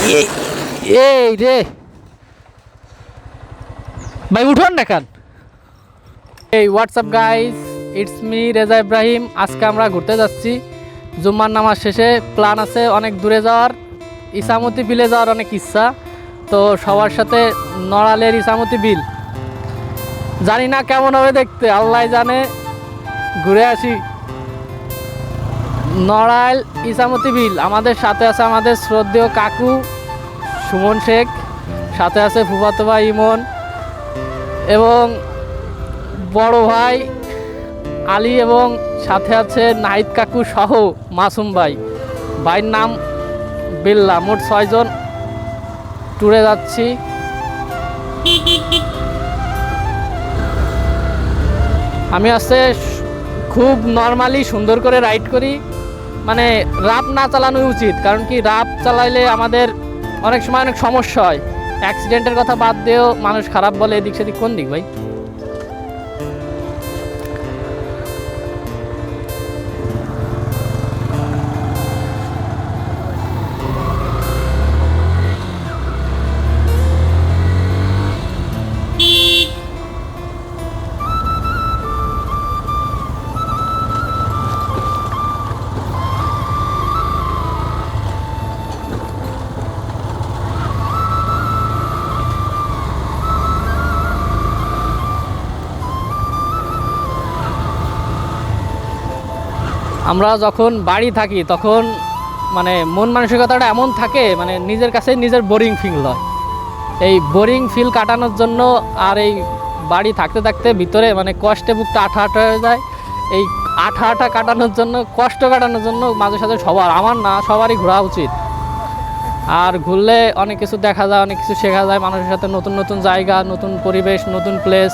এই রে। ভাই, উঠোন দেখান। এই WhatsApp guys it's me Reza Ibrahim আজকে আমরা ঘুরতে যাচ্ছি। জুম্মার নামাজ শেষে প্ল্যান আছে অনেক দূরে যাওয়ার। ইসামতি বিলে যাওয়ার অনেক ইচ্ছা। তো সবার সাথে নড়ালের ইসামতি বিল। জানি না কেমন হবে দেখতে আল্লাহ জানে। ঘুরে আসি। নড়াইল ইসামতি বিল। আমাদের সাথে আছে আমাদের শ্রদ্ধেয় কাকু সুমন শেখ, সাথে আছে ফুফাতো ভাই ইমন এবং বড় ভাই আলী এবং সাথে আছে নাহিদ কাকু সহ মাসুম ভাই। ভাইয়ের নাম বিল্লা, মোট ছয়জন ট্যুরে যাচ্ছি। আমি আসছে খুব নর্মালি সুন্দর করে রাইড করি। মানে রাপ না চালানোই উচিত, কারণ কি রাপ চালাইলে আমাদের অনেক সময় অনেক সমস্যা হয়। অ্যাক্সিডেন্টের কথা বাদ দিয়েও মানুষ খারাপ বলে এদিক সেদিক কোন দিক ভাই? আমরা যখন বাড়ি থাকি, তখন মানে মন মানসিকতাটা এমন থাকে মানে নিজের কাছে নিজের বোরিং ফিল হয়। এই বোরিং ফিল কাটানোর জন্য আর এই বাড়ি থাকতে থাকতে ভিতরে মানে কষ্টে বুকটা আঠা আঠা হয়ে যায়। এই আঠা আঠা কাটানোর জন্য, কষ্ট কাটানোর জন্য মাঝে সাঝে সবার, আমার না, সবারই ঘোরা উচিত। আর ঘুরলে অনেক কিছু দেখা যায়, অনেক কিছু শেখা যায়, মানুষের সাথে নতুন নতুন জায়গা, নতুন পরিবেশ, নতুন প্লেস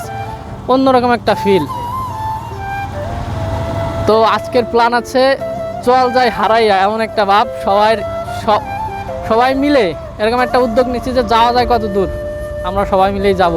অন্যরকম একটা ফিল তো আজকের প্ল্যান আছে, চল যাই হারাইয়া, এমন একটা ভাব। সবাই সব সবাই মিলে এরকম একটা উদ্যোগ নিচ্ছি যে যাওয়া যায় কত দূর আমরা সবাই মিলেই যাব।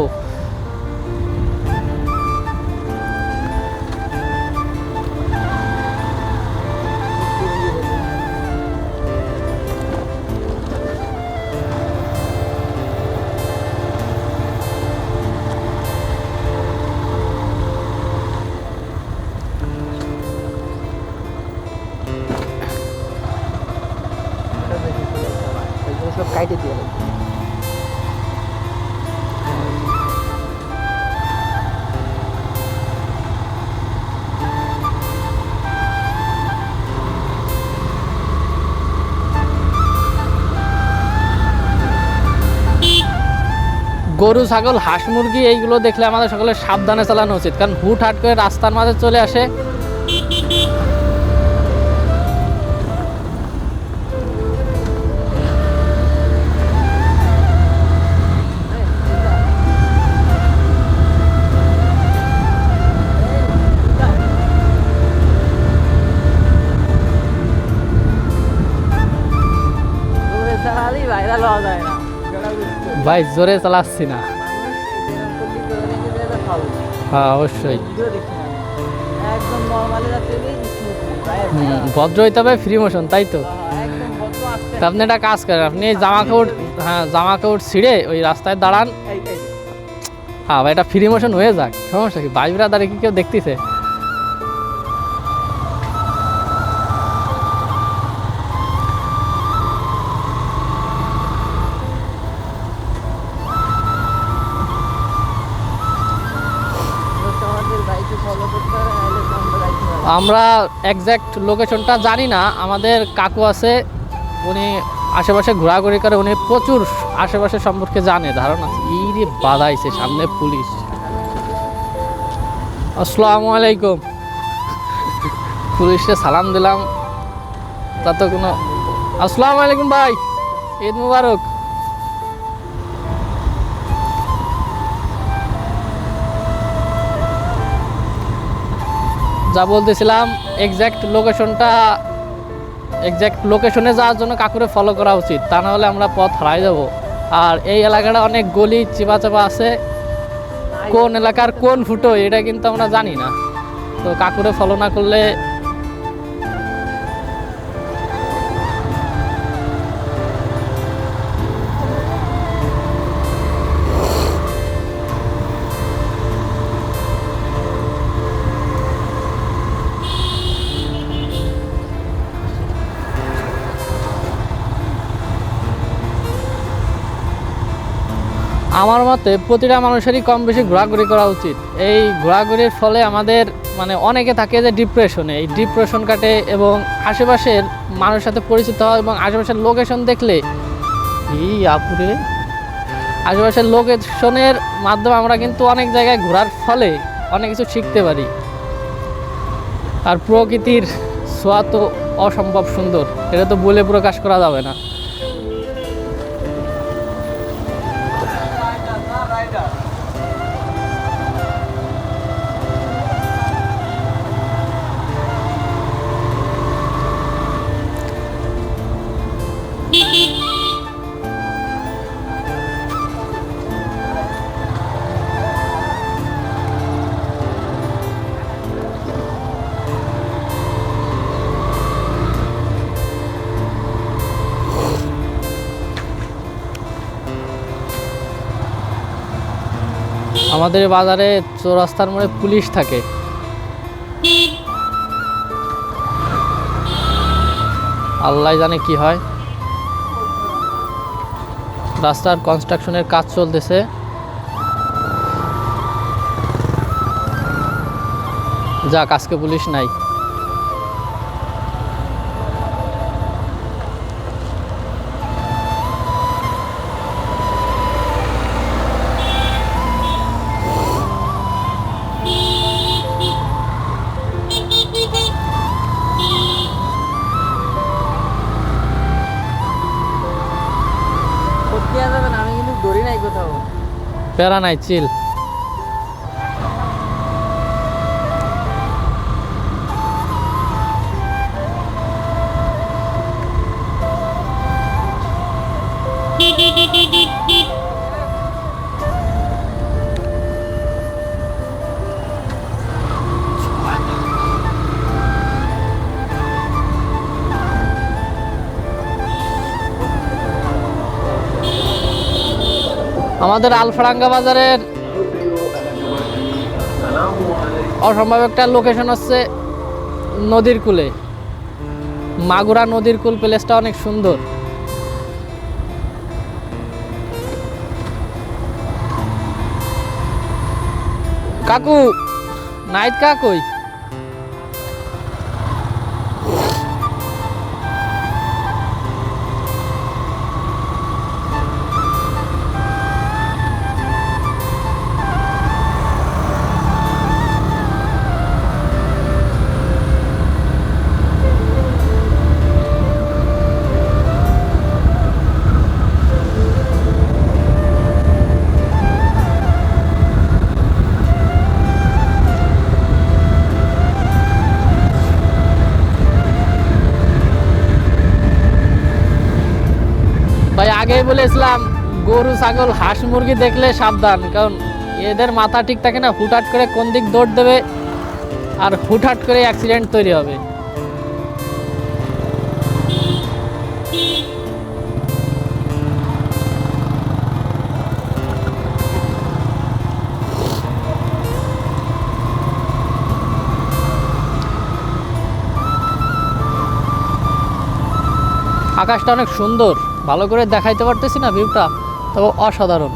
গরু, ছাগল, হাঁস, মুরগি, এইগুলো দেখলে আমাদের সকলের সাবধানে চালানো উচিত। কারণ হুট হাট করে রাস্তার মাঝে চলে আসে ভাই জোরে চালাচ্ছি না। হ্যাঁ অবশ্যই। ভদ্র হইতে হবে ফ্রি মোশন তাই তো? আসতে। তা আপনি একটা কাজ করেন আপনি জামা কাপড় হ্যাঁ জামা কাপড় ছিঁড়ে ওই রাস্তায় দাঁড়ান। হ্যাঁ ভাই এটা ফ্রি মোশন হয়ে যাক সমস্যা কি? ভাই দাঁড়িয়ে কি কেউ দেখতেছে? আমরা একজ্যাক্ট লোকেশনটা জানি না। আমাদের কাকু আছে, উনি আশেপাশে ঘোরাঘুরি করে, উনি প্রচুর আশেপাশে সম্পর্কে জানে, ধারণা এই বাধাইছে সামনে পুলিশ। আসসালামু আলাইকুম। পুলিশকে সালাম দিলাম তা তো কোনো আসসালামু আলাইকুম ভাই, ঈদ মুবারক। যা বলতেছিলাম এক্স্যাক্ট লোকেশনটা এক্স্যাক্ট লোকেশনে যাওয়ার জন্য কাকুরে ফলো করা উচিত। তা নাহলে আমরা পথ হারাই যাব। আর এই এলাকাটা অনেক গলি চিপা চাপা আছে। কোন এলাকার কোন ফুটো, এটা কিন্তু আমরা জানি না। তো কাকুরে ফলো না করলে আমার মতে প্রতিটা মানুষেরই কম বেশি ঘোরাঘুরি করা উচিত। এই ঘোরাঘুরির ফলে আমাদের মানে অনেকে থাকে যে ডিপ্রেশনে এই ডিপ্রেশন কাটে এবং আশেপাশের মানুষের সাথে পরিচিত হয় এবং আশেপাশের লোকেশন দেখলে এই আপুরে আশেপাশের লোকেশনের মাধ্যমে আমরা কিন্তু অনেক জায়গায় ঘোরার ফলে অনেক কিছু শিখতে পারি। আর প্রকৃতির ছোঁয়া তো অসম্ভব সুন্দর। এটা তো বলে প্রকাশ করা যাবে না। আমাদের বাজারে চৌরাস্তার মোড়ে পুলিশ থাকে। আল্লাহ জানে কি হয়। রাস্তার কনস্ট্রাকশনের কাজ চলতেছে। যাক, আজকে পুলিশ নাই। প্যারা নাই চিল। আমাদের আলফারাঙ্গা বাজারের অসম্ভব একটা লোকেশন হচ্ছে নদীর কূলে। মাগুরা নদীর কুল প্লেসটা অনেক সুন্দর। কাকু নাইট কাকুই আগেই বলেছিলাম গরু, ছাগল, হাঁস, মুরগি দেখলে সাবধান, কারণ এদের মাথা ঠিক থাকে না, হুটহাট করে কোন দিক দৌড় দেবে আর হুটহাট করে অ্যাক্সিডেন্ট তৈরি হবে। আকাশটা অনেক সুন্দর। ভালো করে দেখাইতে পারতেছি না ভিউটা তবে অসাধারণ।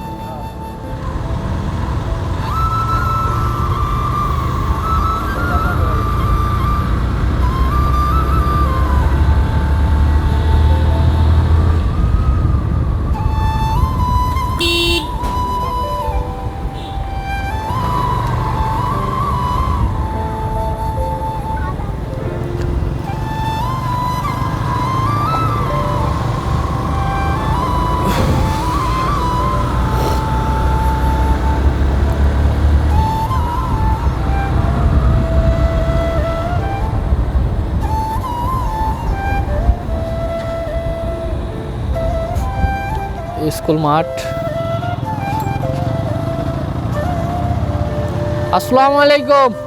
স্কুল মাঠ। আসসালামু আলাইকুম।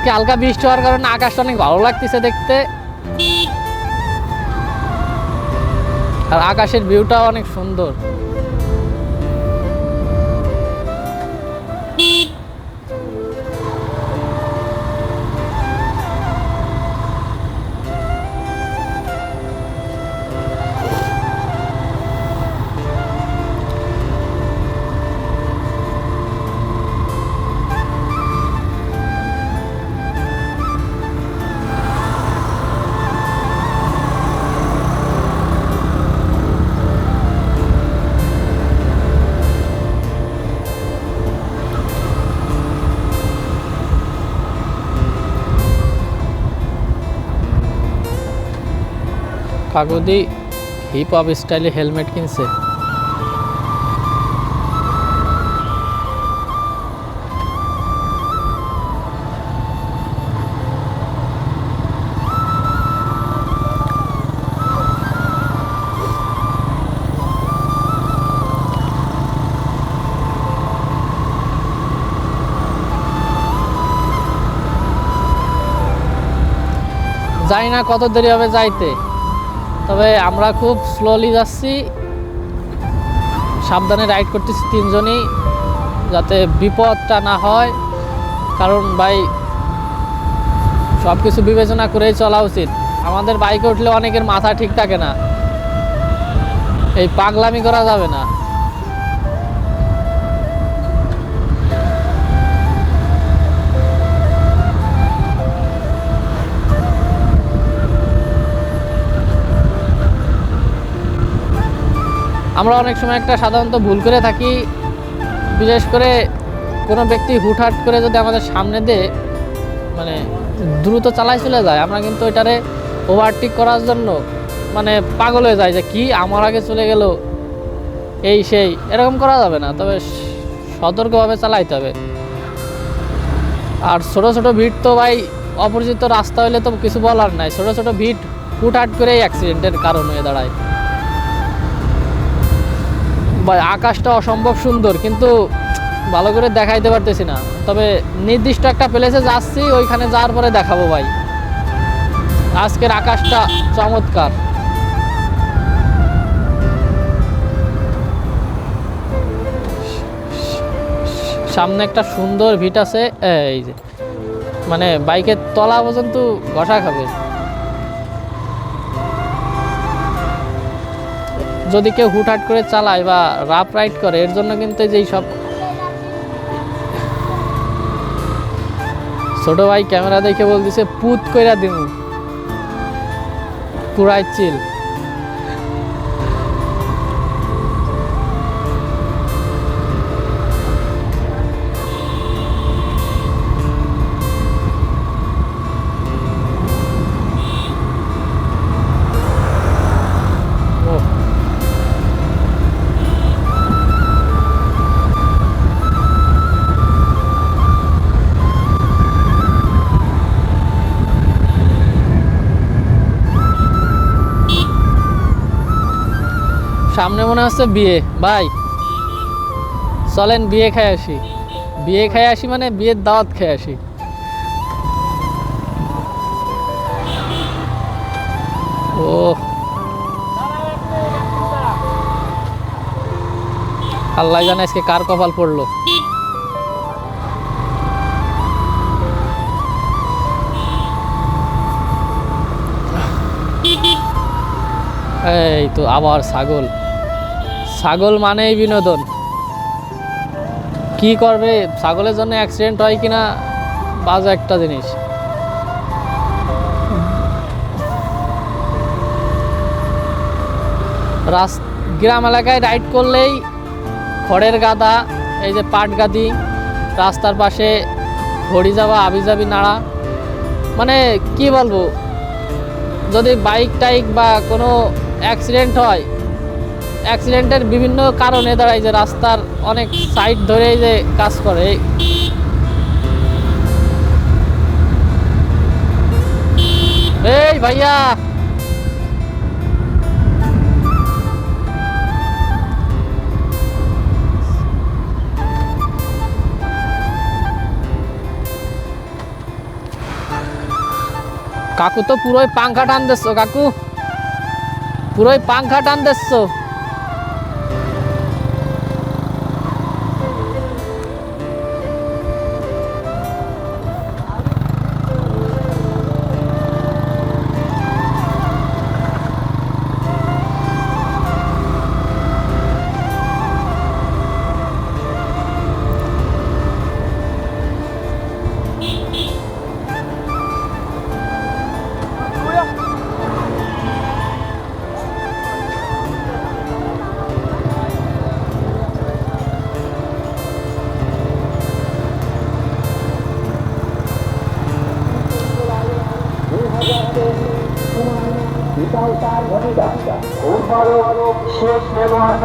আজকে হালকা বৃষ্টি হওয়ার কারণে আকাশটা অনেক ভালো লাগতেছে দেখতে। আর আকাশের ভিউটাও অনেক সুন্দর। কাগদি হিপ হপ স্টাইলে হেলমেট কিনছে। জানি না কত দেরি হবে যাইতে? তবে আমরা খুব স্লোলি যাচ্ছি। সাবধানে রাইড করতেছি তিনজনই, যাতে বিপদটা না হয়। কারণ ভাই সব কিছু বিবেচনা করেই চলা উচিত। আমাদের বাইকে উঠলে অনেকের মাথা ঠিক থাকে না। এই পাগলামি করা যাবে না। আমরা অনেক সময় একটা সাধারণত ভুল করে থাকি। বিশেষ করে কোনো ব্যক্তি হুটহাট করে যদি আমাদের সামনে দিয়ে মানে দ্রুত চালাই চলে যায়, আমরা কিন্তু এটারে ওভারটেক করার জন্য মানে পাগল হয়ে যায় যে কি আমার আগে চলে গেল, এই সেই, এরকম করা যাবে না। তবে সতর্কভাবে চালাইতে হবে। আর ছোট ছোট ভিড় তো ভাই, অপরিচিত রাস্তা হলে তো কিছু বলার নাই। ছোট ছোট ভিড় হুটহাট করেই অ্যাক্সিডেন্টের কারণ হয়ে দাঁড়ায়। ভাই, আকাশটা অসম্ভব সুন্দর, কিন্তু ভালো করে দেখাইতে পারতেছি না। তবে নির্দিষ্ট একটা প্লেসে যাচ্ছি, ওইখানে যাওয়ার পরে দেখাবো ভাই। আজকের আকাশটা চমৎকার। সামনে একটা সুন্দর ভিট আছে, এই যে মানে বাইকের তলা পর্যন্ত ঘষা খাবে। যদি কেউ হুটহাট করে চালায় বা রাফ রাইড করে, এর জন্য কিন্তু যেই সব ছোট ভাই ক্যামেরা দেখে বলতেছে, পুত কইরা দিমু। পুরাই চিল। সামনে মনে হচ্ছে বিয়ে। ভাই, চলেন বিয়ে খাই আসি। বিয়ে খাই আসি মানে বিয়ের দাওয়াত খেয়ে আসি। ও আল্লাহ জানে আজকে কার কপাল পড়ল। এই তো আবার ছাগল। ছাগল মানেই বিনোদন। কি করবে? ছাগলের জন্য অ্যাক্সিডেন্ট হয় কিনা? বাজে একটা জিনিস। রাস গ্রাম এলাকায় রাইড করলেই খড়ের গাদা, এই যে পাট গাদি, রাস্তার পাশে ঘড়ি যাওয়া, আবি যাবি নাড়া। মানে কি বলব? যদি বাইক টাইক বা কোনো অ্যাক্সিডেন্ট হয় অ্যাক্সিডেন্টের বিভিন্ন কারণে দাঁড়ায় যে রাস্তার অনেক সাইড ধরে যে কাজ করে। এই ভাইয়া! কাকু তো পুরোই পাংখা টান দিচ্ছ, কাকু। পুরোই পাংখা টান দিচ্ছ।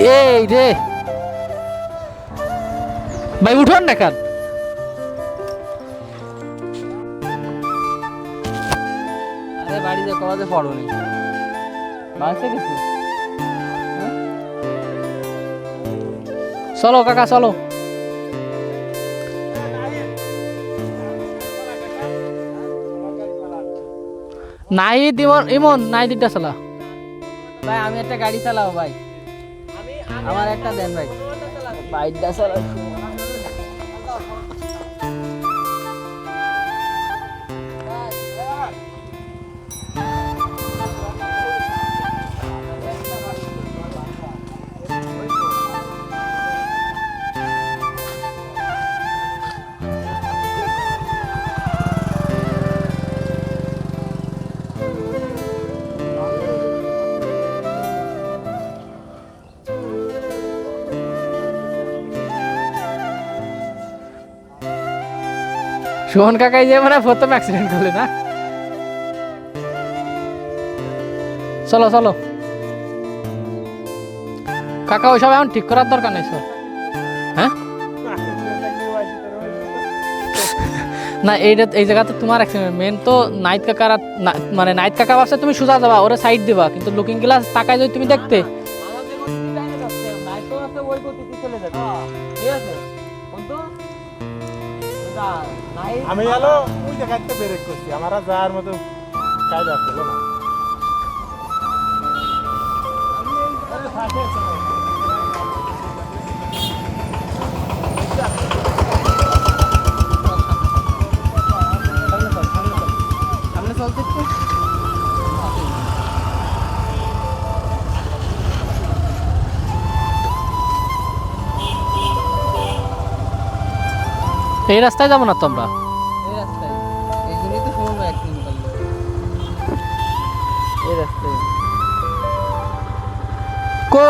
এই রে। ভাই উঠোন না কেন আরে বাড়িতে কবাতে পড়ো নি বাসে কিছু চলো কাকা চলো। নাই ইমন ইমন নাই দিকটা চালা। ভাই আমি একটা গাড়ি চালাবো ভাই। আমার একটা দেন ভাই। বাইকটা চালাবো সোহন কাকাই যে মানে প্রথম অ্যাক্সিডেন্ট করলে না? চলো চলো। কাকা, ওইসব এখন ঠিক করার দরকার নেই স্যার হ্যাঁ? না, এইটা, এই জায়গাতে তোমার অ্যাক্সিডেন্ট মেন তো নাইট কাকার মানে নাইট কাকা বাসে তুমি সোজা যাবা, ওরে সাইড দিবা। কিন্তু লুকিং গ্লাস তাকায় যদি তুমি দেখতে। আমি এলো ওই জায়গাতে ব্রেক করছি। আমার যাওয়ার মতো কাজ ছিল না সামনে এই রাস্তায় যাব না তো আমরা এই রাস্তায়। এই জন্যই তো শুনুন অ্যাক্সিডেন্ট করল এই রাস্তায়। কো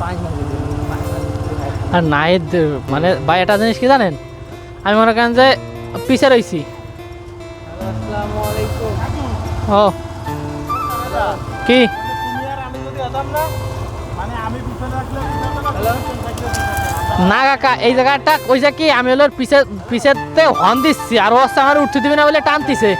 পাঁচ মাস আর নাইট মানে ভাই একটা জিনিস কি জানেন? আমি মনে করেন যে পিছে রইছি। ও। কি? না কাকা, এই জায়গাটা ওই কি, আমি হলো পিছে পিছেতে হন দিচ্ছি, আর ও আমার উঠতে দিবি না বলে টানতিছে।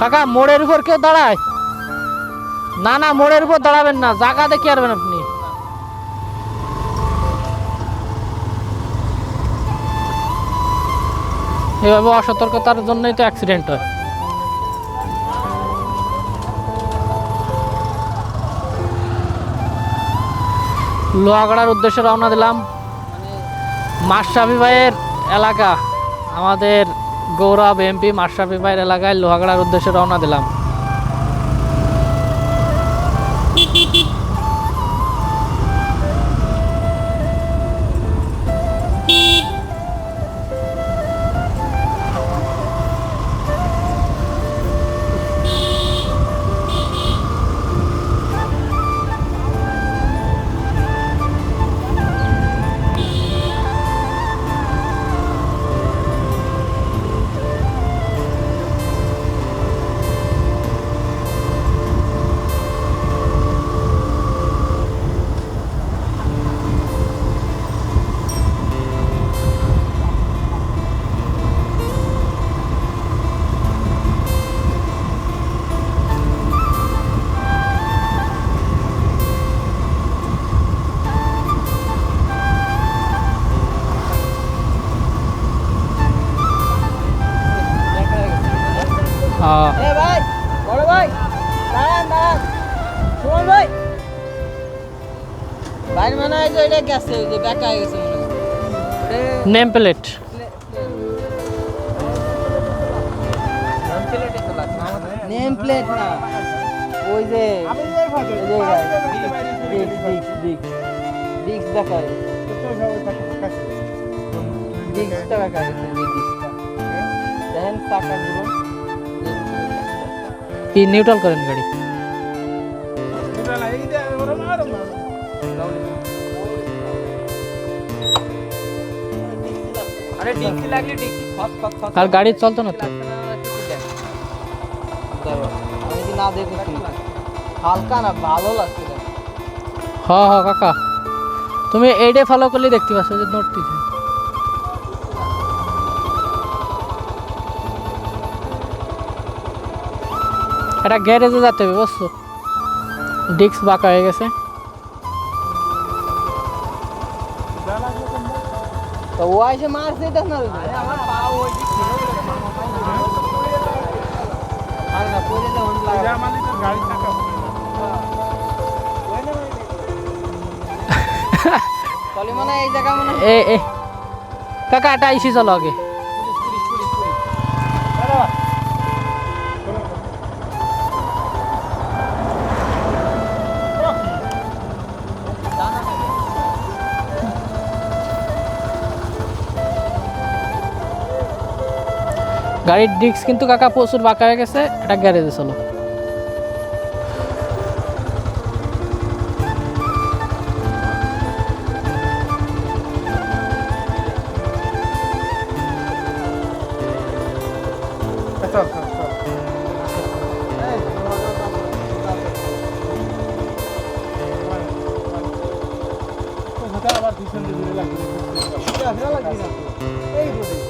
কাকা, মোড়ের উপর কেউ দাঁড়ায়? না না, মোড়ের উপর দাঁড়াবেন না, জায়গা দেখে আসবেন আপনি। এভাবে অসতর্কতার জন্যই তো অ্যাক্সিডেন্ট হয়। লোহাগড়ার উদ্দেশ্যে রওনা দিলাম। মাশরাফি ভাইয়ের এলাকা, আমাদের গৌরব এমপি মাশরাফি ভাইয়ের এলাকায় লোহাগড়ার উদ্দেশ্যে রওনা দিলাম। বাইরে মনে হয় যে এটা গেছে ওই যে বেকা হয়ে গেছে মনে হয়। ওরে নেম প্লেট নেম প্লেট না। ওই যে আমি এই ভাগে, এই যে গাই। দেখতে পারি, ডিক্স ডিক্স। ডিক্স ডিক্স দেখা গেছে। দেখতে পারি, তাকে কাছে। ডিক্সটা দেখা গেছে যে ডিক্সটা। দেখেন চাকা দিব কি নিউট্রাল করেন গাড়ি? আরে গাড়ি চলতো না তো? আমি কি না দেখেছি হালকা না ভালো লাগছে দেখ। হ হ কাকা। তুমি এইটাই ফলো করলে দেখতে পাচ্ছ যে নোট দিছে এটা গ্যারেজে যেতে হবে বুঝছ? ডিস্ক বাঁকা হয়ে গেছে। তো ও এসে মারছে দেখ না আমার পা ওই দিক ছিল আরে গাড়ির ডিস্ক কিন্তু কাকা প্রচুর বাঁকা হয়ে গেছে এটা গ্যারেজে চলো আবার দিয়ে লাগবে? এই রোডে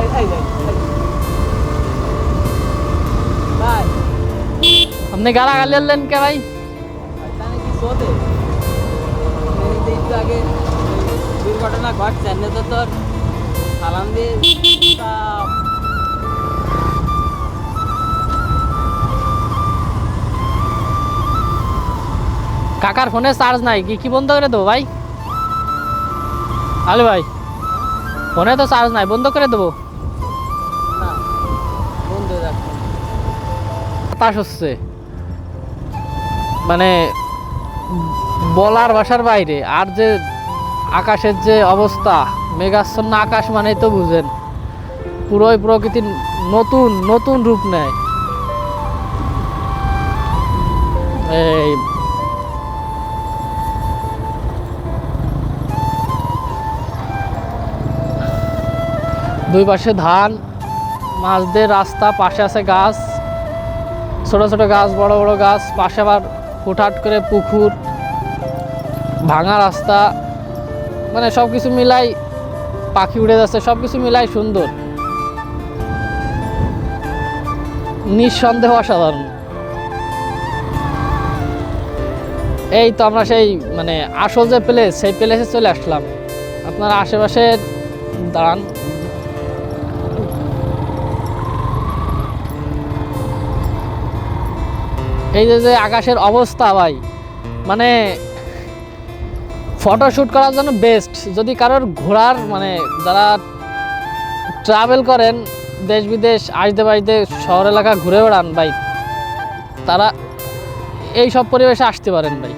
এই, এই। ভাই আপনি গালা গালি আনলেন কে ভাই আগে দুর্ঘটনা ঘটছে এনে তো তোর সালাম দিয়ে কাকার ফোনে চার্জ নাই কি কি বন্ধ করে দেবো ভাই? আলে ভাই ফোনে তো চার্জ নাই বন্ধ করে দেবো? বাতাস হচ্ছে। মানে বলার ভাষার বাইরে। আর যে আকাশের যে অবস্থা, মেঘাচ্ছন্ন আকাশ মানেই তো বুঝেন, পুরোই প্রকৃতির নতুন নতুন রূপ নেয়। এই দুই পাশে ধান মাছ দিয়ে রাস্তা, পাশে আছে গাছ, ছোট ছোট গাছ, বড় বড় গাছ, পাশে আবার হুটহাট করে পুকুর। ভাঙা রাস্তা মানে সব কিছু মিলাই পাখি উড়ে যাচ্ছে সব কিছু মিলাই সুন্দর। নিঃসন্দেহ অসাধারণ। এই তো আমরা সেই মানে আসল যে প্লেস সেই প্লেসে চলে আসলাম। আপনার আশেপাশে দাঁড়ান। এই যে যে আকাশের অবস্থা ভাই মানে ফটোশ্যুট করার জন্য বেস্ট যদি কারোর ঘোরার মানে যারা ট্রাভেল করেন, দেশ বিদেশ, আসতে বাড়িতে, শহর এলাকা ঘুরে বেড়ান ভাই, তারা এই সব পরিবেশে আসতে পারেন ভাই।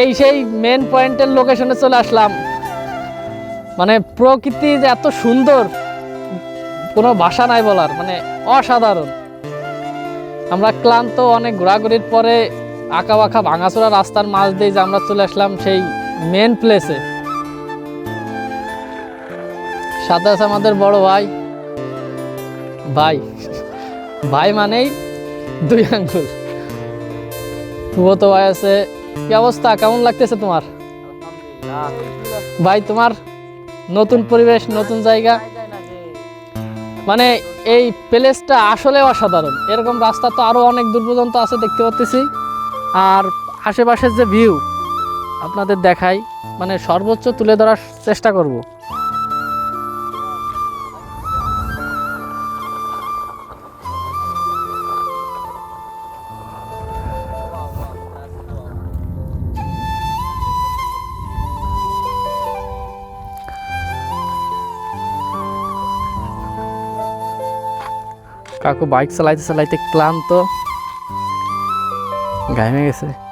এই সেই মেন পয়েন্টের লোকেশনে চলে আসলাম। মানে প্রকৃতি যে এত সুন্দর, কোনো ভাষা নাই বলার মানে অসাধারণ। আমরা ক্লান্ত, অনেক ঘোরাঘুরির পরে আঁকা বাঁকা ভাঙাচোরা রাস্তার মাঝ দিয়ে যে আমরা চলে আসলাম সেই মেন প্লেসে সাথে আছে আমাদের বড় ভাই। ভাই। ভাই মানেই দুই আঙ্গুল। তো ভাই আছে কি অবস্থা? কেমন লাগতেছে তোমার? ভাই, তোমার নতুন পরিবেশ, নতুন জায়গা? মানে এই প্লেসটা আসলে অসাধারণ। এরকম রাস্তা তো আরও অনেক দূর পর্যন্ত আছে, দেখতে পাচ্তেছি আর আশেপাশের যে ভিউ আপনাদের দেখাই মানে সর্বোচ্চ তুলে ধরার চেষ্টা করব। কাকু বাইক চালাইতে চালাইতে ক্লান্ত। ঘামে গেছে।